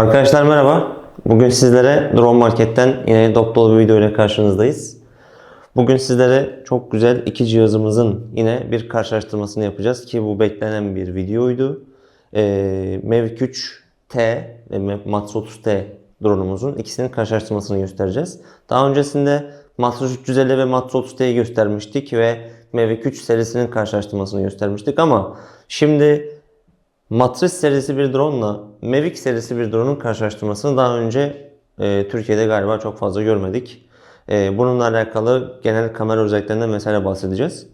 Arkadaşlar merhaba. Bugün sizlere Drone Market'ten yine dop dolu bir video ile karşınızdayız. Bugün sizlere çok güzel iki cihazımızın yine bir karşılaştırmasını yapacağız ki bu beklenen bir videoydu. Ee, Mavic 3T ve Max 30T drone'umuzun ikisinin karşılaştırmasını göstereceğiz. Daha öncesinde Matrix 350 ve Matrix 30T'yi göstermiştik ve Mavic 3 serisinin karşılaştırmasını göstermiştik ama şimdi Matrix serisi bir drone ile Mavic serisi bir drone'un karşılaştırmasını daha önce e, Türkiye'de galiba çok fazla görmedik. E, bununla alakalı genel kamera özelliklerinden mesela bahsedeceğiz.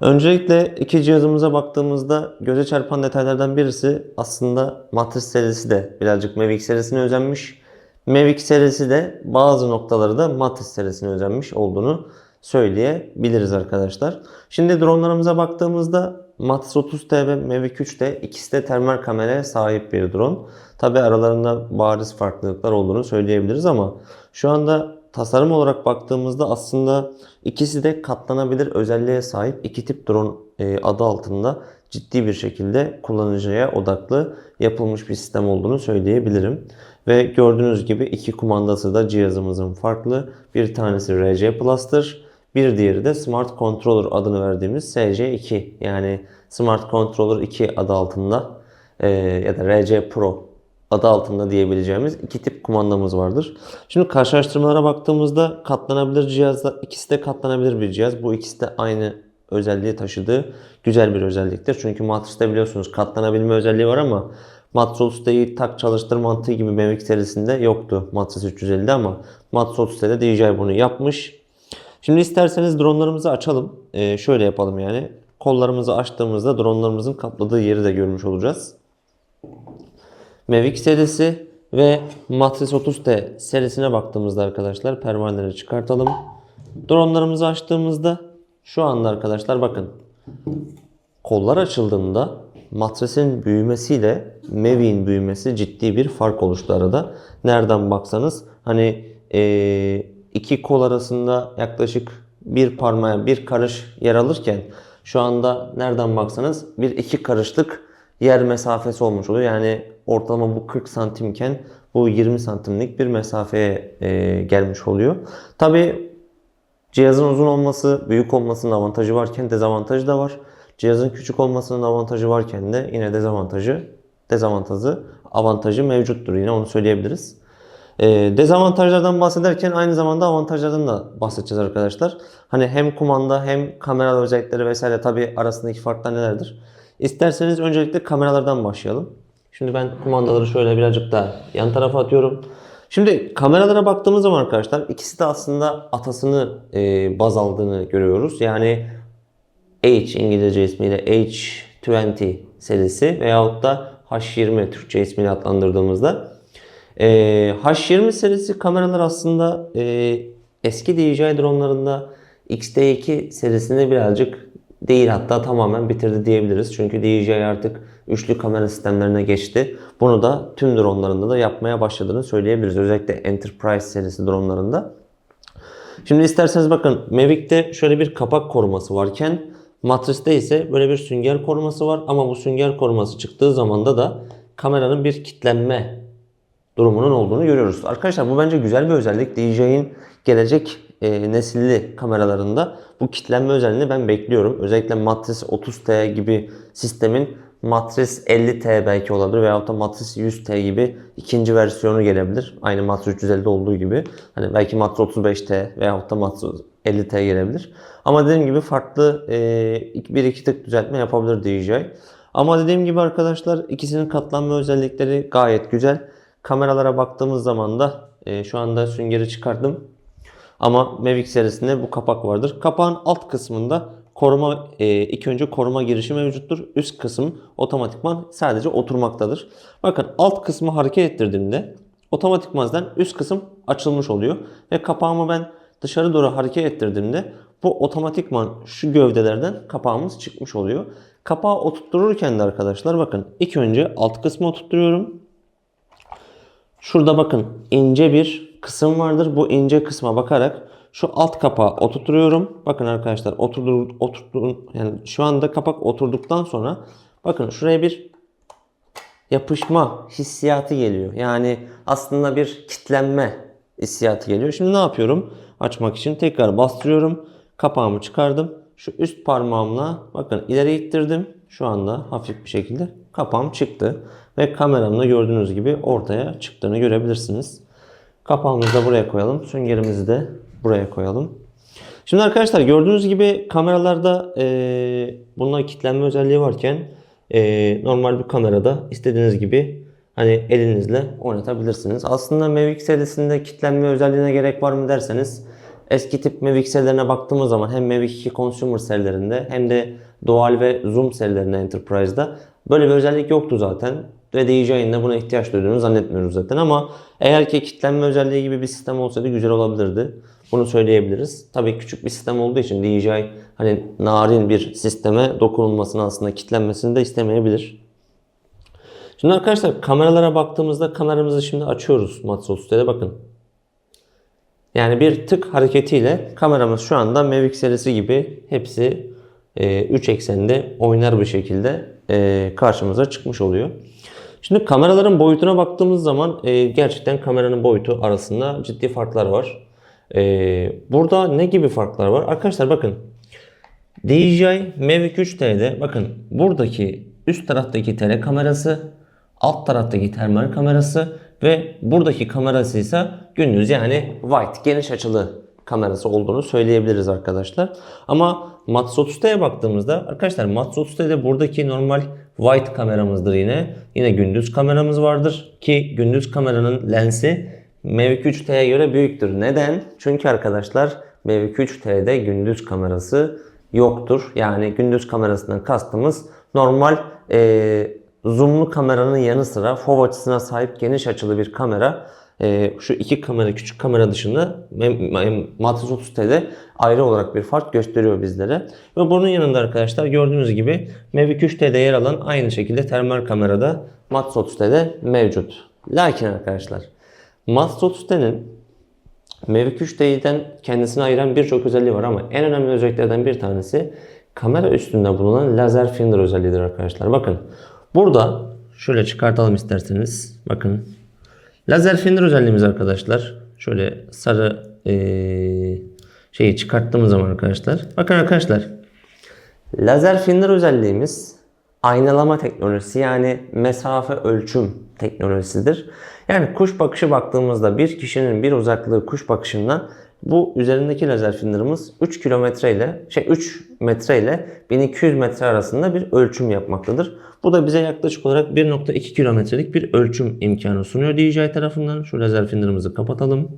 Öncelikle iki cihazımıza baktığımızda göze çarpan detaylardan birisi aslında Matrix serisi de birazcık Mavic serisine özenmiş. Mavic serisi de bazı noktaları da Matrix serisine özenmiş olduğunu söyleyebiliriz arkadaşlar. Şimdi dronlarımıza baktığımızda Matrix 30T ve Mavic 3T ikisi de termal kameraya sahip bir drone. Tabi aralarında bariz farklılıklar olduğunu söyleyebiliriz ama şu anda tasarım olarak baktığımızda aslında ikisi de katlanabilir özelliğe sahip iki tip drone e, adı altında ciddi bir şekilde kullanıcıya odaklı yapılmış bir sistem olduğunu söyleyebilirim. Ve gördüğünüz gibi iki kumandası da cihazımızın farklı. Bir tanesi RC Plus'tır. Bir diğeri de Smart Controller adını verdiğimiz SC2 yani Smart Controller 2 adı altında e, ya da RC Pro adı altında diyebileceğimiz iki tip kumandamız vardır. Şimdi karşılaştırmalara baktığımızda katlanabilir cihazlar ikisi de katlanabilir bir cihaz. Bu ikisi de aynı özelliği taşıdığı güzel bir özelliktir. Çünkü Matrix'te biliyorsunuz katlanabilme özelliği var ama Matrix 30'da tak çalıştır mantığı gibi Mavic serisinde yoktu Matrix 350'de ama Matrix 30'da DJI bunu yapmış. Şimdi isterseniz dronlarımızı açalım. Ee, şöyle yapalım yani. Kollarımızı açtığımızda dronlarımızın kapladığı yeri de görmüş olacağız. Mavic serisi ve Matrix 30T serisine baktığımızda arkadaşlar pervaneleri çıkartalım. Dronlarımızı açtığımızda şu anda arkadaşlar bakın kollar açıldığında Matrix'in büyümesiyle Mavic'in büyümesi ciddi bir fark oluştu arada. Nereden baksanız hani ee, iki kol arasında yaklaşık bir parmağa bir karış yer alırken şu anda nereden baksanız bir iki karışlık yer mesafesi olmuş oluyor. Yani ortalama bu 40 santimken bu 20 santimlik bir mesafeye e, gelmiş oluyor. Tabi cihazın uzun olması, büyük olmasının avantajı varken dezavantajı da var. Cihazın küçük olmasının avantajı varken de yine dezavantajı, dezavantajı, avantajı mevcuttur. Yine onu söyleyebiliriz. E, dezavantajlardan bahsederken aynı zamanda avantajlardan da bahsedeceğiz arkadaşlar. Hani hem kumanda hem kamera özellikleri vesaire tabi arasındaki farklar nelerdir? İsterseniz öncelikle kameralardan başlayalım. Şimdi ben kumandaları şöyle birazcık daha yan tarafa atıyorum. Şimdi kameralara baktığımız zaman arkadaşlar ikisi de aslında atasını e, baz aldığını görüyoruz. Yani H İngilizce ismiyle H20 serisi veyahut da H20 Türkçe ismiyle adlandırdığımızda e, H20 serisi kameralar aslında e, eski DJI dronlarında XT2 serisinde birazcık değil hatta tamamen bitirdi diyebiliriz. Çünkü DJI artık üçlü kamera sistemlerine geçti. Bunu da tüm dronlarında da yapmaya başladığını söyleyebiliriz. Özellikle Enterprise serisi dronlarında. Şimdi isterseniz bakın Mavic'te şöyle bir kapak koruması varken Matrix'te ise böyle bir sünger koruması var ama bu sünger koruması çıktığı zamanda da kameranın bir kitlenme durumunun olduğunu görüyoruz. Arkadaşlar bu bence güzel bir özellik. DJI'nin gelecek e, nesilli kameralarında bu kitlenme özelliğini ben bekliyorum. Özellikle Matrix 30T gibi sistemin Matrix 50T belki olabilir veyahut da Matrix 100T gibi ikinci versiyonu gelebilir. Aynı Matrix 350'de olduğu gibi. Hani belki Matrix 35T veyahut da Matrix 50T gelebilir. Ama dediğim gibi farklı e, bir iki tık düzeltme yapabilir DJI. Ama dediğim gibi arkadaşlar ikisinin katlanma özellikleri gayet güzel. Kameralara baktığımız zaman da e, şu anda süngeri çıkardım. Ama Mavic serisinde bu kapak vardır. Kapağın alt kısmında koruma e, ilk önce koruma girişi mevcuttur. Üst kısım otomatikman sadece oturmaktadır. Bakın alt kısmı hareket ettirdiğimde otomatikmazdan üst kısım açılmış oluyor. Ve kapağımı ben dışarı doğru hareket ettirdiğimde bu otomatikman şu gövdelerden kapağımız çıkmış oluyor. Kapağı oturttururken de arkadaşlar bakın ilk önce alt kısmı oturtturuyorum. Şurada bakın ince bir kısım vardır. Bu ince kısma bakarak şu alt kapağı oturtuyorum. Bakın arkadaşlar oturdur, oturttum yani şu anda kapak oturduktan sonra bakın şuraya bir yapışma hissiyatı geliyor. Yani aslında bir kitlenme hissiyatı geliyor. Şimdi ne yapıyorum? Açmak için tekrar bastırıyorum. Kapağımı çıkardım. Şu üst parmağımla bakın ileri ittirdim. Şu anda hafif bir şekilde kapağım çıktı. Ve kameramda gördüğünüz gibi ortaya çıktığını görebilirsiniz. Kapağımızı da buraya koyalım. Süngerimizi de buraya koyalım. Şimdi arkadaşlar gördüğünüz gibi kameralarda e, bununla kilitlenme özelliği varken e, normal bir kamerada istediğiniz gibi hani elinizle oynatabilirsiniz. Aslında Mavic serisinde kilitlenme özelliğine gerek var mı derseniz eski tip Mavic serilerine baktığımız zaman hem Mavic 2 Consumer serilerinde hem de Dual ve Zoom serilerinde Enterprise'da böyle bir özellik yoktu zaten. Ve DJI'nin de buna ihtiyaç duyduğunu zannetmiyoruz zaten ama eğer ki kilitlenme özelliği gibi bir sistem olsaydı güzel olabilirdi. Bunu söyleyebiliriz. Tabii küçük bir sistem olduğu için DJI hani narin bir sisteme dokunulmasını aslında kilitlenmesini de istemeyebilir. Şimdi arkadaşlar kameralara baktığımızda kameramızı şimdi açıyoruz Matso Studio'da bakın. Yani bir tık hareketiyle kameramız şu anda Mavic serisi gibi hepsi 3 eksende oynar bir şekilde e, karşımıza çıkmış oluyor. Şimdi kameraların boyutuna baktığımız zaman e, gerçekten kameranın boyutu arasında ciddi farklar var. E, burada ne gibi farklar var? Arkadaşlar bakın DJI Mavic 3T'de bakın buradaki üst taraftaki tele kamerası, alt taraftaki termal kamerası ve buradaki kamerası ise gündüz yani wide geniş açılı kamerası olduğunu söyleyebiliriz arkadaşlar. Ama Mat 30'ya baktığımızda arkadaşlar Mat 30'da buradaki normal wide kameramızdır yine. Yine gündüz kameramız vardır ki gündüz kameranın lensi Mavic 3T'ye göre büyüktür. Neden? Çünkü arkadaşlar Mavic 3T'de gündüz kamerası yoktur. Yani gündüz kamerasından kastımız normal e, zoomlu kameranın yanı sıra FOV açısına sahip geniş açılı bir kamera. E, şu iki kamera, küçük kamera dışında Matrix 30T'de ayrı olarak bir fark gösteriyor bizlere. Ve bunun yanında arkadaşlar gördüğünüz gibi Mavic 3T'de yer alan aynı şekilde termal kamerada Matrix 30T'de mevcut. Lakin arkadaşlar Matrix 30T'nin Mavic 3T'den kendisini ayıran birçok özelliği var ama en önemli özelliklerden bir tanesi kamera üstünde bulunan lazer finder özelliğidir arkadaşlar. Bakın burada şöyle çıkartalım isterseniz. Bakın lazer finder özelliğimiz arkadaşlar. Şöyle sarı ee, şeyi çıkarttığımız zaman arkadaşlar. Bakın arkadaşlar lazer finder özelliğimiz aynalama teknolojisi yani mesafe ölçüm teknolojisidir. Yani kuş bakışı baktığımızda bir kişinin bir uzaklığı kuş bakışından bu üzerindeki lazer finderimiz 3 kilometre ile şey 3 metre ile 1200 metre arasında bir ölçüm yapmaktadır. Bu da bize yaklaşık olarak 1.2 kilometrelik bir ölçüm imkanı sunuyor DJI tarafından. Şu lazer finderimizi kapatalım.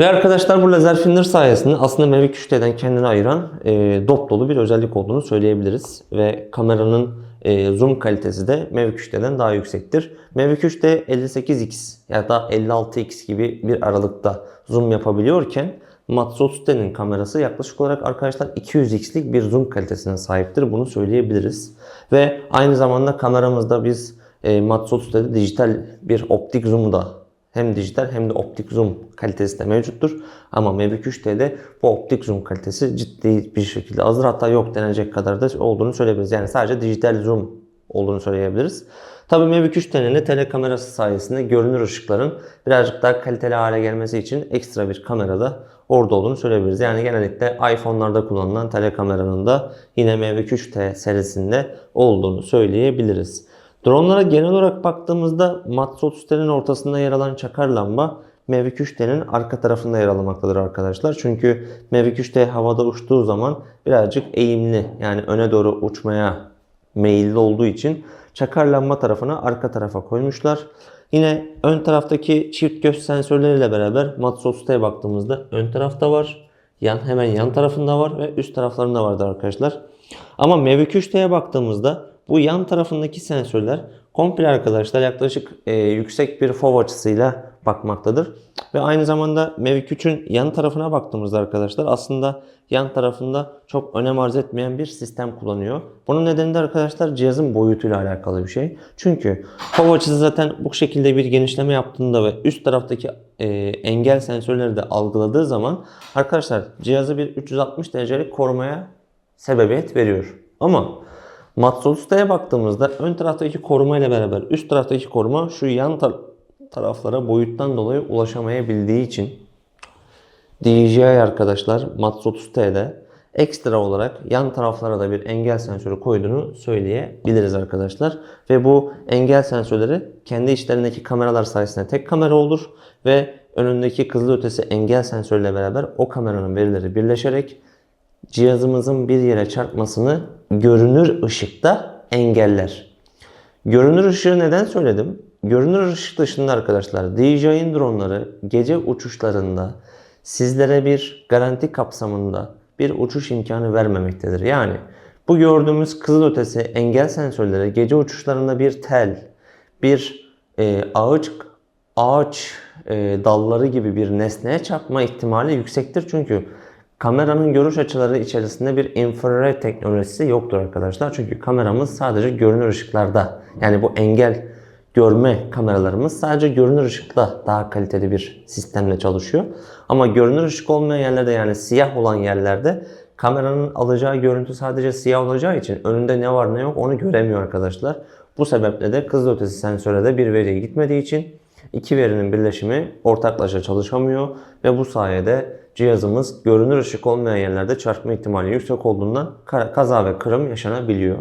Ve arkadaşlar bu lazer finder sayesinde aslında Mavic 3T'den kendini ayıran e, dop dolu bir özellik olduğunu söyleyebiliriz. Ve kameranın e, zoom kalitesi de Mavic 3T'den daha yüksektir. Mavic 3T 58x ya da 56x gibi bir aralıkta zoom yapabiliyorken Matsu 30T'nin kamerası yaklaşık olarak arkadaşlar 200x'lik bir zoom kalitesine sahiptir. Bunu söyleyebiliriz. Ve aynı zamanda kameramızda biz e, Matsu 30T'de dijital bir optik zoom da hem dijital hem de optik zoom kalitesi de mevcuttur. Ama Mavic 3T'de bu optik zoom kalitesi ciddi bir şekilde azdır. Hatta yok denecek kadar da olduğunu söyleyebiliriz. Yani sadece dijital zoom olduğunu söyleyebiliriz. Tabi Mavic 3T'nin de telekamerası sayesinde görünür ışıkların birazcık daha kaliteli hale gelmesi için ekstra bir kamerada orada olduğunu söyleyebiliriz. Yani genellikle iPhone'larda kullanılan telekameranın da yine Mavic 3T serisinde olduğunu söyleyebiliriz. Dronlara genel olarak baktığımızda Mat 30T'nin ortasında yer alan çakar lamba Mavic 3T'nin arka tarafında yer almaktadır arkadaşlar. Çünkü Mavic 3T havada uçtuğu zaman birazcık eğimli yani öne doğru uçmaya meyilli olduğu için çakar lamba tarafına arka tarafa koymuşlar. Yine ön taraftaki çift göz sensörleriyle beraber Mat 30T'ye baktığımızda ön tarafta var. Yan, hemen yan tarafında var ve üst taraflarında vardır arkadaşlar. Ama Mavic 3T'ye baktığımızda bu yan tarafındaki sensörler komple arkadaşlar yaklaşık e, yüksek bir FOV açısıyla bakmaktadır. Ve aynı zamanda Mavic 3'ün yan tarafına baktığımızda arkadaşlar aslında yan tarafında çok önem arz etmeyen bir sistem kullanıyor. Bunun nedeni de arkadaşlar cihazın boyutuyla alakalı bir şey. Çünkü FOV açısı zaten bu şekilde bir genişleme yaptığında ve üst taraftaki e, engel sensörleri de algıladığı zaman arkadaşlar cihazı bir 360 derecelik korumaya sebebiyet veriyor. Ama Matsol Usta'ya baktığımızda ön taraftaki koruma ile beraber üst taraftaki koruma şu yan tar- taraflara boyuttan dolayı ulaşamayabildiği için DJI arkadaşlar Mat 30T'de ekstra olarak yan taraflara da bir engel sensörü koyduğunu söyleyebiliriz arkadaşlar. Ve bu engel sensörleri kendi içlerindeki kameralar sayesinde tek kamera olur ve önündeki kızılötesi engel sensörüyle beraber o kameranın verileri birleşerek cihazımızın bir yere çarpmasını görünür ışıkta engeller. Görünür ışığı neden söyledim? Görünür ışık dışında arkadaşlar DJI'nin dronları gece uçuşlarında sizlere bir garanti kapsamında bir uçuş imkanı vermemektedir. Yani bu gördüğümüz kızılötesi engel sensörleri gece uçuşlarında bir tel, bir e, ağaç ağaç e, dalları gibi bir nesneye çarpma ihtimali yüksektir. Çünkü kameranın görüş açıları içerisinde bir infrared teknolojisi yoktur arkadaşlar. Çünkü kameramız sadece görünür ışıklarda yani bu engel görme kameralarımız sadece görünür ışıkla daha kaliteli bir sistemle çalışıyor. Ama görünür ışık olmayan yerlerde yani siyah olan yerlerde kameranın alacağı görüntü sadece siyah olacağı için önünde ne var ne yok onu göremiyor arkadaşlar. Bu sebeple de kızılötesi sensöre de bir veriye gitmediği için iki verinin birleşimi ortaklaşa çalışamıyor ve bu sayede cihazımız görünür ışık olmayan yerlerde çarpma ihtimali yüksek olduğundan ka- kaza ve kırım yaşanabiliyor.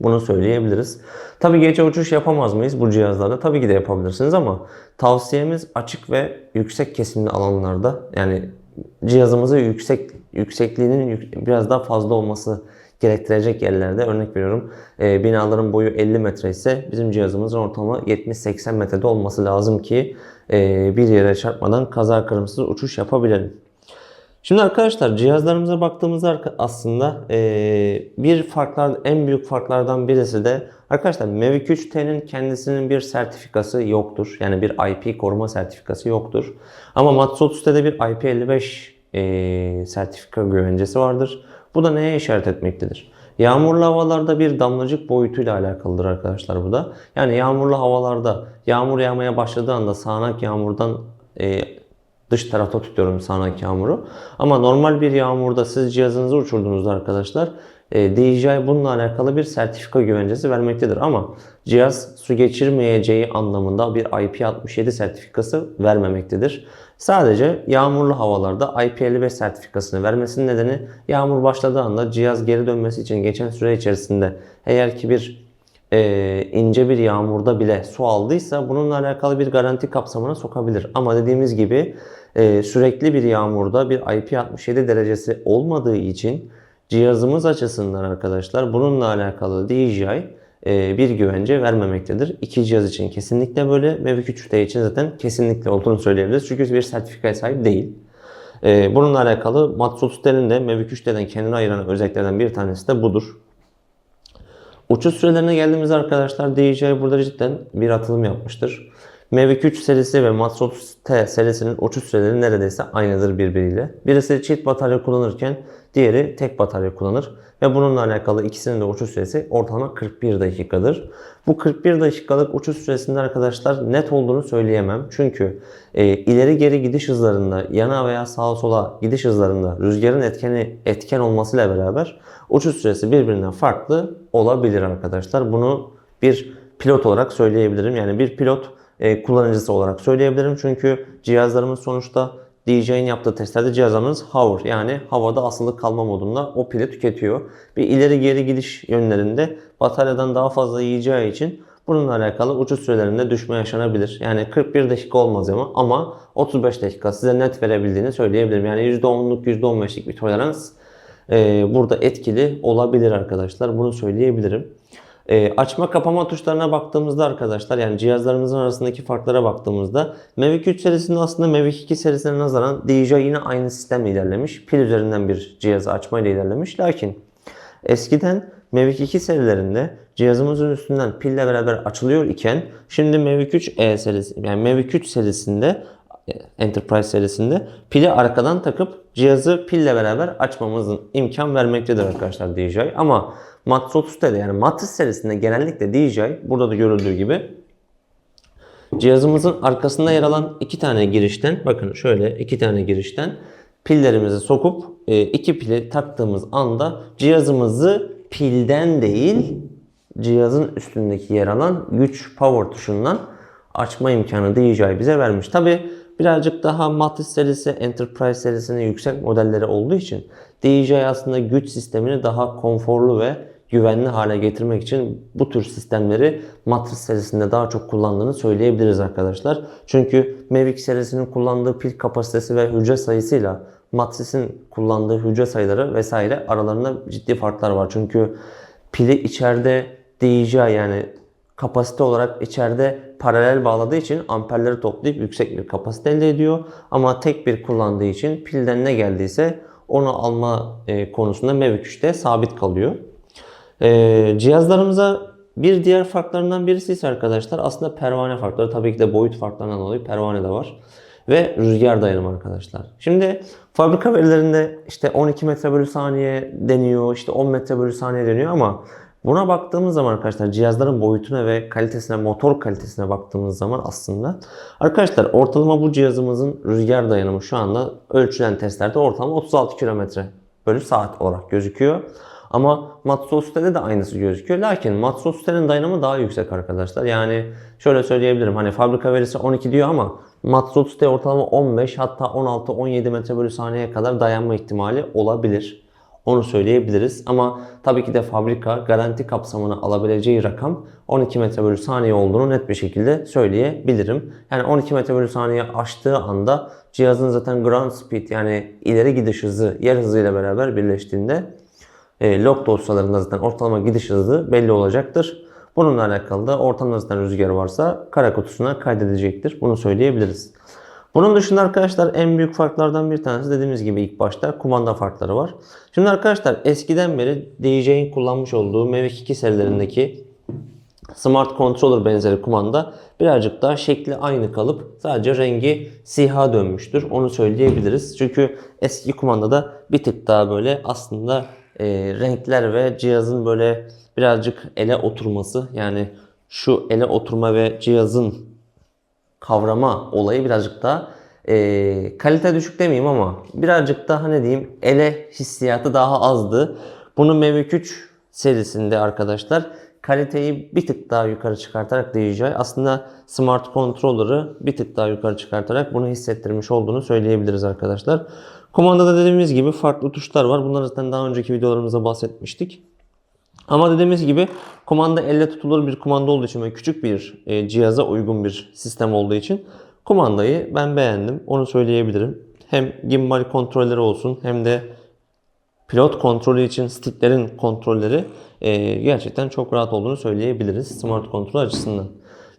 Bunu söyleyebiliriz. Tabii gece uçuş yapamaz mıyız bu cihazlarda? Tabii ki de yapabilirsiniz ama tavsiyemiz açık ve yüksek kesimli alanlarda yani cihazımızı yüksek yüksekliğinin yük- biraz daha fazla olması gerektirecek yerlerde örnek veriyorum e, binaların boyu 50 metre ise bizim cihazımızın ortalama 70-80 metrede olması lazım ki e, bir yere çarpmadan kaza kırımsız uçuş yapabilelim. Şimdi arkadaşlar cihazlarımıza baktığımızda aslında eee, bir farklar en büyük farklardan birisi de arkadaşlar Mavic 3T'nin kendisinin bir sertifikası yoktur. Yani bir IP koruma sertifikası yoktur. Ama Matsuotu'da bir IP55 eee, sertifika güvencesi vardır. Bu da neye işaret etmektedir? Yağmurlu havalarda bir damlacık boyutuyla alakalıdır arkadaşlar bu da. Yani yağmurlu havalarda yağmur yağmaya başladığı anda sağanak yağmurdan eee dış tarafta tutuyorum sağanak yağmuru. Ama normal bir yağmurda siz cihazınızı uçurduğunuzda arkadaşlar e, DJI bununla alakalı bir sertifika güvencesi vermektedir. Ama cihaz su geçirmeyeceği anlamında bir IP67 sertifikası vermemektedir. Sadece yağmurlu havalarda IP55 sertifikasını vermesinin nedeni yağmur başladığı anda cihaz geri dönmesi için geçen süre içerisinde eğer ki bir e, ince bir yağmurda bile su aldıysa bununla alakalı bir garanti kapsamına sokabilir. Ama dediğimiz gibi e, sürekli bir yağmurda bir IP67 derecesi olmadığı için cihazımız açısından arkadaşlar bununla alakalı DJI bir güvence vermemektedir. İki cihaz için kesinlikle böyle Mavic 3T için zaten kesinlikle olduğunu söyleyebiliriz. Çünkü bir sertifikaya sahip değil. E, bununla alakalı Matsuotu'nun de Mavic 3T'den kendini ayıran özelliklerden bir tanesi de budur. Uçuş sürelerine geldiğimizde arkadaşlar DJI burada cidden bir atılım yapmıştır. Mavic 3 serisi ve Max 30T serisinin uçuş süreleri neredeyse aynıdır birbiriyle. Birisi çift batarya kullanırken diğeri tek batarya kullanır. Ve bununla alakalı ikisinin de uçuş süresi ortalama 41 dakikadır. Bu 41 dakikalık uçuş süresinde arkadaşlar net olduğunu söyleyemem. Çünkü e, ileri geri gidiş hızlarında, yana veya sağa sola gidiş hızlarında rüzgarın etkeni etken olmasıyla beraber uçuş süresi birbirinden farklı olabilir arkadaşlar. Bunu bir pilot olarak söyleyebilirim. Yani bir pilot e, kullanıcısı olarak söyleyebilirim. Çünkü cihazlarımız sonuçta DJI'nin yaptığı testlerde cihazlarımız hover yani havada asılı kalma modunda o pili tüketiyor. Bir ileri geri gidiş yönlerinde bataryadan daha fazla yiyeceği için bununla alakalı uçuş sürelerinde düşme yaşanabilir. Yani 41 dakika olmaz ama ama 35 dakika size net verebildiğini söyleyebilirim. Yani %10'luk %15'lik bir tolerans e, burada etkili olabilir arkadaşlar. Bunu söyleyebilirim. E, açma kapama tuşlarına baktığımızda arkadaşlar yani cihazlarımızın arasındaki farklara baktığımızda Mavic 3 serisinde aslında Mavic 2 serisine nazaran DJI yine aynı sistemle ilerlemiş. Pil üzerinden bir cihazı açmayla ilerlemiş. Lakin eskiden Mavic 2 serilerinde cihazımızın üstünden pille beraber açılıyor iken şimdi Mavic 3 E serisi yani Mavic 3 serisinde Enterprise serisinde pili arkadan takıp cihazı pille beraber açmamızın imkan vermektedir arkadaşlar DJI. Ama Mat 30'da yani Matrix serisinde genellikle DJI burada da görüldüğü gibi cihazımızın arkasında yer alan iki tane girişten bakın şöyle iki tane girişten pillerimizi sokup e, iki pili taktığımız anda cihazımızı pilden değil cihazın üstündeki yer alan güç power tuşundan açma imkanı DJI bize vermiş. Tabi birazcık daha Matrix serisi, Enterprise serisinin yüksek modelleri olduğu için DJI aslında güç sistemini daha konforlu ve güvenli hale getirmek için bu tür sistemleri Matrix serisinde daha çok kullandığını söyleyebiliriz arkadaşlar. Çünkü Mavic serisinin kullandığı pil kapasitesi ve hücre sayısıyla Matrix'in kullandığı hücre sayıları vesaire aralarında ciddi farklar var. Çünkü pili içeride DJI yani kapasite olarak içeride paralel bağladığı için amperleri toplayıp yüksek bir kapasite elde ediyor. Ama tek bir kullandığı için pilden ne geldiyse onu alma e, konusunda Mavic 3'te sabit kalıyor. E, cihazlarımıza bir diğer farklarından birisi ise arkadaşlar aslında pervane farkları. Tabii ki de boyut farklarından dolayı pervane de var. Ve rüzgar dayanımı arkadaşlar. Şimdi fabrika verilerinde işte 12 metre bölü saniye deniyor, işte 10 metre bölü saniye deniyor ama Buna baktığımız zaman arkadaşlar cihazların boyutuna ve kalitesine, motor kalitesine baktığımız zaman aslında arkadaşlar ortalama bu cihazımızın rüzgar dayanımı şu anda ölçülen testlerde ortalama 36 km bölü saat olarak gözüküyor. Ama Matsuosu'da de aynısı gözüküyor. Lakin Matsuosu'nun dayanımı daha yüksek arkadaşlar. Yani şöyle söyleyebilirim. Hani fabrika verisi 12 diyor ama Matsuosu'da ortalama 15 hatta 16-17 metre bölü saniyeye kadar dayanma ihtimali olabilir. Onu söyleyebiliriz. Ama tabii ki de fabrika garanti kapsamına alabileceği rakam 12 metre bölü saniye olduğunu net bir şekilde söyleyebilirim. Yani 12 metre bölü saniye aştığı anda cihazın zaten ground speed yani ileri gidiş hızı yer hızıyla beraber birleştiğinde e, log dosyalarında zaten ortalama gidiş hızı belli olacaktır. Bununla alakalı da ortamda zaten rüzgar varsa kara kutusuna kaydedecektir. Bunu söyleyebiliriz. Bunun dışında arkadaşlar en büyük farklardan bir tanesi dediğimiz gibi ilk başta kumanda farkları var. Şimdi arkadaşlar eskiden beri DJI'nin kullanmış olduğu Mavic 2 serilerindeki Smart Controller benzeri kumanda birazcık daha şekli aynı kalıp sadece rengi siha dönmüştür. Onu söyleyebiliriz. Çünkü eski kumandada bir tık daha böyle aslında e, renkler ve cihazın böyle birazcık ele oturması yani şu ele oturma ve cihazın kavrama olayı birazcık daha e, kalite düşük demeyeyim ama birazcık daha ne diyeyim ele hissiyatı daha azdı. Bunu Mavic 3 serisinde arkadaşlar kaliteyi bir tık daha yukarı çıkartarak DJI aslında Smart Controller'ı bir tık daha yukarı çıkartarak bunu hissettirmiş olduğunu söyleyebiliriz arkadaşlar. Kumandada dediğimiz gibi farklı tuşlar var. Bunları zaten daha önceki videolarımızda bahsetmiştik. Ama dediğimiz gibi kumanda elle tutulur bir kumanda olduğu için ve küçük bir e, cihaza uygun bir sistem olduğu için kumandayı ben beğendim. Onu söyleyebilirim. Hem gimbal kontrolleri olsun hem de pilot kontrolü için sticklerin kontrolleri e, gerçekten çok rahat olduğunu söyleyebiliriz smart kontrol açısından.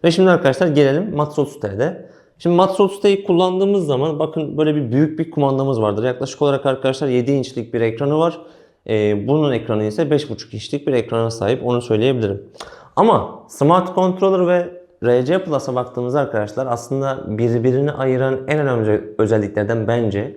Ve şimdi arkadaşlar gelelim Matsos T'de. Şimdi Matsos T'yi kullandığımız zaman bakın böyle bir büyük bir kumandamız vardır. Yaklaşık olarak arkadaşlar 7 inçlik bir ekranı var. E, bunun ekranı ise 5.5 inçlik bir ekrana sahip onu söyleyebilirim. Ama Smart Controller ve RC Plus'a baktığımızda arkadaşlar aslında birbirini ayıran en önemli özelliklerden bence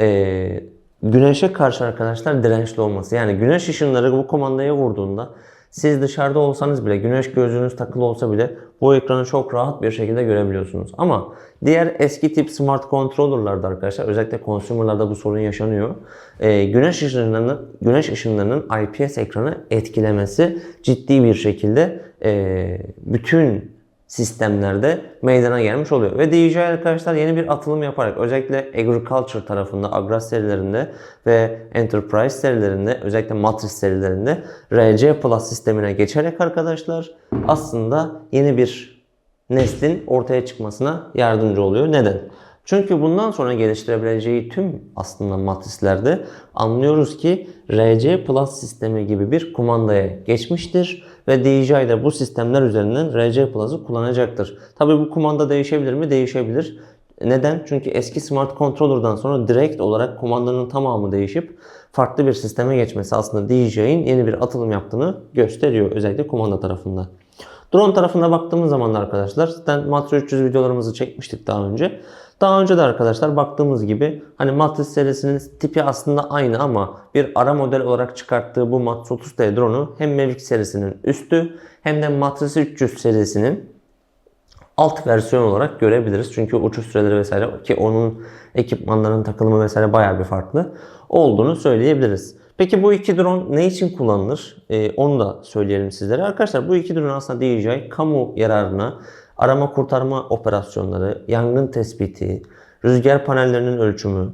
e, güneşe karşı arkadaşlar dirençli olması. Yani güneş ışınları bu kumandaya vurduğunda siz dışarıda olsanız bile güneş gözünüz takılı olsa bile bu ekranı çok rahat bir şekilde görebiliyorsunuz. Ama diğer eski tip smart controller'larda arkadaşlar özellikle consumer'larda bu sorun yaşanıyor. Ee, güneş ışınlarının güneş ışınlarının IPS ekranı etkilemesi ciddi bir şekilde e, bütün sistemlerde meydana gelmiş oluyor. Ve DJI arkadaşlar yeni bir atılım yaparak özellikle Agriculture tarafında, Agras serilerinde ve Enterprise serilerinde özellikle Matrix serilerinde RC Plus sistemine geçerek arkadaşlar aslında yeni bir neslin ortaya çıkmasına yardımcı oluyor. Neden? Çünkü bundan sonra geliştirebileceği tüm aslında matrislerde anlıyoruz ki RC Plus sistemi gibi bir kumandaya geçmiştir ve DJI de bu sistemler üzerinden RC Plus'ı kullanacaktır. Tabi bu kumanda değişebilir mi? Değişebilir. Neden? Çünkü eski Smart Controller'dan sonra direkt olarak kumandanın tamamı değişip farklı bir sisteme geçmesi aslında DJI'nin yeni bir atılım yaptığını gösteriyor özellikle kumanda tarafında. Drone tarafına baktığımız zaman da arkadaşlar zaten Matrix 300 videolarımızı çekmiştik daha önce. Daha önce de arkadaşlar baktığımız gibi hani Matrix serisinin tipi aslında aynı ama bir ara model olarak çıkarttığı bu Matrix 30D drone'u hem Mavic serisinin üstü hem de Matrix 300 serisinin alt versiyon olarak görebiliriz. Çünkü uçuş süreleri vesaire ki onun ekipmanların takılımı vesaire bayağı bir farklı olduğunu söyleyebiliriz. Peki bu iki drone ne için kullanılır? Ee, onu da söyleyelim sizlere. Arkadaşlar bu iki drone aslında DJI kamu yararına arama kurtarma operasyonları, yangın tespiti, rüzgar panellerinin ölçümü,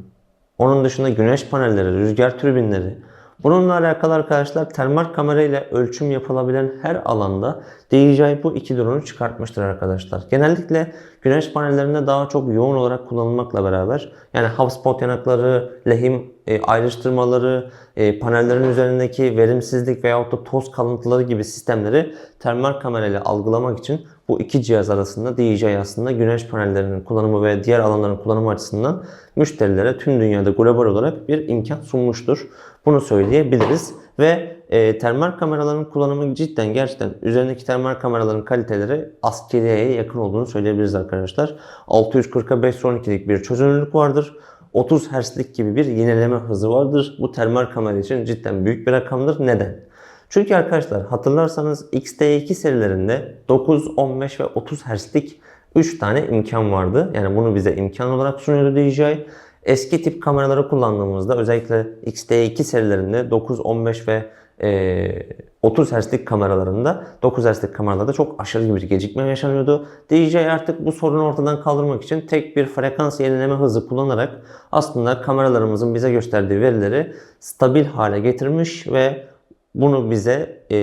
onun dışında güneş panelleri, rüzgar türbinleri. Bununla alakalı arkadaşlar termal kamerayla ölçüm yapılabilen her alanda DJI bu iki drone'u çıkartmıştır arkadaşlar. Genellikle güneş panellerinde daha çok yoğun olarak kullanılmakla beraber yani HubSpot yanakları, lehim e, ayrıştırmaları, e, panellerin üzerindeki verimsizlik veyahut da toz kalıntıları gibi sistemleri termal kamerayla algılamak için bu iki cihaz arasında DJI aslında güneş panellerinin kullanımı ve diğer alanların kullanımı açısından müşterilere tüm dünyada global olarak bir imkan sunmuştur. Bunu söyleyebiliriz ve e, termal kameraların kullanımı cidden gerçekten üzerindeki termal kameraların kaliteleri askeriyeye yakın olduğunu söyleyebiliriz arkadaşlar. 640'a 512'lik bir çözünürlük vardır. 30 Hz'lik gibi bir yineleme hızı vardır. Bu termal kamera için cidden büyük bir rakamdır. Neden? Çünkü arkadaşlar hatırlarsanız X-T2 serilerinde 9, 15 ve 30 Hz'lik 3 tane imkan vardı. Yani bunu bize imkan olarak sunuyordu DJI. Eski tip kameraları kullandığımızda özellikle X-T2 serilerinde 9, 15 ve e, 30 Hz'lik kameralarında 9 Hz'lik kameralarda çok aşırı bir gecikme yaşanıyordu. DJI artık bu sorunu ortadan kaldırmak için tek bir frekans yenileme hızı kullanarak aslında kameralarımızın bize gösterdiği verileri stabil hale getirmiş ve bunu bize e,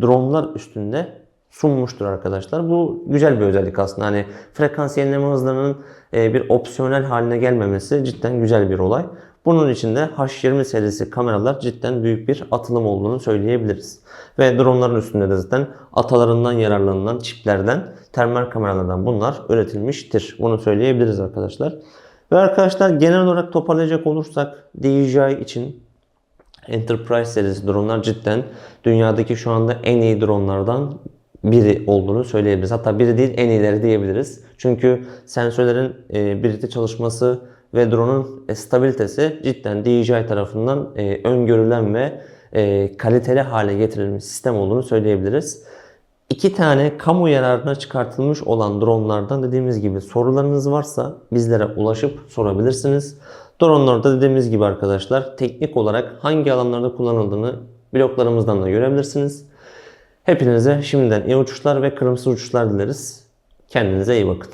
dronlar üstünde sunmuştur arkadaşlar. Bu güzel bir özellik aslında. Hani frekans yenileme hızlarının e, bir opsiyonel haline gelmemesi cidden güzel bir olay. Bunun için de H20 serisi kameralar cidden büyük bir atılım olduğunu söyleyebiliriz. Ve dronların üstünde de zaten atalarından yararlanılan çiplerden, termal kameralardan bunlar üretilmiştir. Bunu söyleyebiliriz arkadaşlar. Ve arkadaşlar genel olarak toparlayacak olursak DJI için Enterprise serisi dronlar cidden dünyadaki şu anda en iyi dronlardan biri olduğunu söyleyebiliriz. Hatta biri değil en iyileri diyebiliriz. Çünkü sensörlerin e, birlikte çalışması ve drone'un e, stabilitesi cidden DJI tarafından e, öngörülen ve e, kaliteli hale getirilmiş sistem olduğunu söyleyebiliriz. İki tane kamu yararına çıkartılmış olan dronlardan dediğimiz gibi sorularınız varsa bizlere ulaşıp sorabilirsiniz. Dronlarda dediğimiz gibi arkadaşlar teknik olarak hangi alanlarda kullanıldığını bloklarımızdan da görebilirsiniz. Hepinize şimdiden iyi uçuşlar ve kırmızı uçuşlar dileriz. Kendinize iyi bakın.